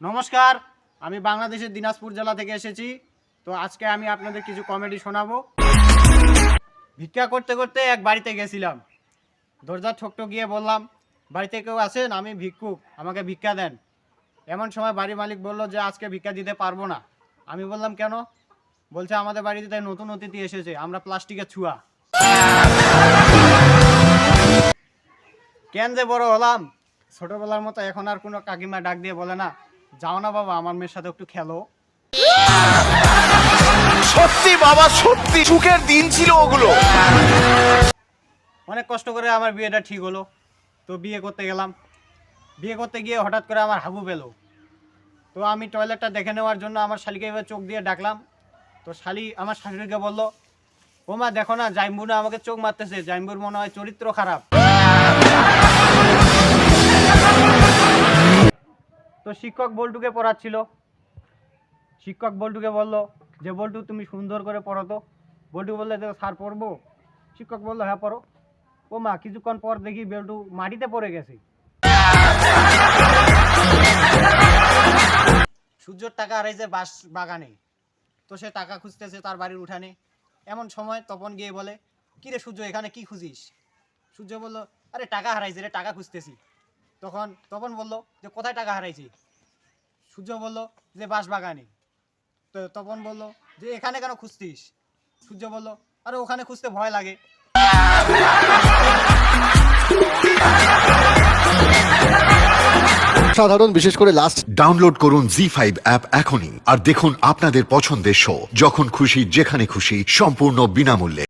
নমস্কার, আমি বাংলাদেশের দিনাজপুর জেলা থেকে এসেছি। তো আজকে আমি আপনাদের কিছু কমেডি শোনাবো। ভিক্ষা করতে করতে এক বাড়িতে গেছিলাম। দরজা ঠকটো গিয়ে বললাম, বাড়িতে কেউ আছেন? আমি ভিক্ষুক, আমাকে ভিক্ষা দেন। এমন সময় বাড়ি মালিক বলল যে, আজকে ভিক্ষা দিতে পারব না। আমি বললাম, কেন? বলছে, আমাদের বাড়িতে নতুন অতিথি এসেছে, আমরা প্লাস্টিকের ছুয়া। কেন যে বড় হলাম, ছোটবেলার মতো এখন আর কোনো কাকিমা ডাক দিয়ে বলে না। যাও না বাবা আমার মেয়ের সাথে একটু খেলো। সত্যি বাবা সত্যি সুখের দিন ছিল ওগুলো। অনেক কষ্ট করে আমার বিয়েটা ঠিক হলো। তো বিয়ে করতে গেলাম। বিয়ে করতে গিয়ে হঠাৎ করে আমার হাগু পেল তো আমি টয়লেটটা দেখে নেওয়ার জন্য আমার শালিকে এবার চোখ দিয়ে ডাকলাম। তো শালি আমার শাশুড়িকে বলল ও মা দেখো না জাইম্বু না আমাকে চোখ মারতেছে। জাইম্বুর মনে হয় চরিত্র খারাপ। তো শিক্ষক বল্টুকে পড়াচ্ছিল। শিক্ষক বল্টুকে বলল, যে বল্টু, তুমি সুন্দর করে পড়ো তো। বল্টু বললে যে স্যার পড়ব। শিক্ষক বলল হ্যাঁ পড়ো। ও মা, কিছুক্ষণ পর দেখি বেল্টু মাটিতে পড়ে গেছে। সূর্যর টাকা হারাইছে বাস বাগানে, তো সে টাকা খুঁজতেছে, তার বাড়ির উঠানে। এমন সময় তপন গিয়ে বলে, কি রে সূর্য, এখানে কি খুঁজিস? সূর্য বলল, আরে, টাকা হারাইছে রে, টাকা খুঁজতেছি। তখন, তপন বলল যে, কোথায় টাকা হারাইছি? সূর্য বলল যে বাস বাগানে তো তপন বলল যে, এখানে কেন খুঁজতিস সূর্য বলল, আরে, ওখানে খুঁজতে ভয় লাগে। সাধারণ, বিশেষ করে লাস্ট ডাউনলোড করুন জি ফাইভ অ্যাপ এখনই। আর দেখুন আপনাদের পছন্দের শো যখন খুশি, যেখানে খুশি, সম্পূর্ণ বিনামূল্যে।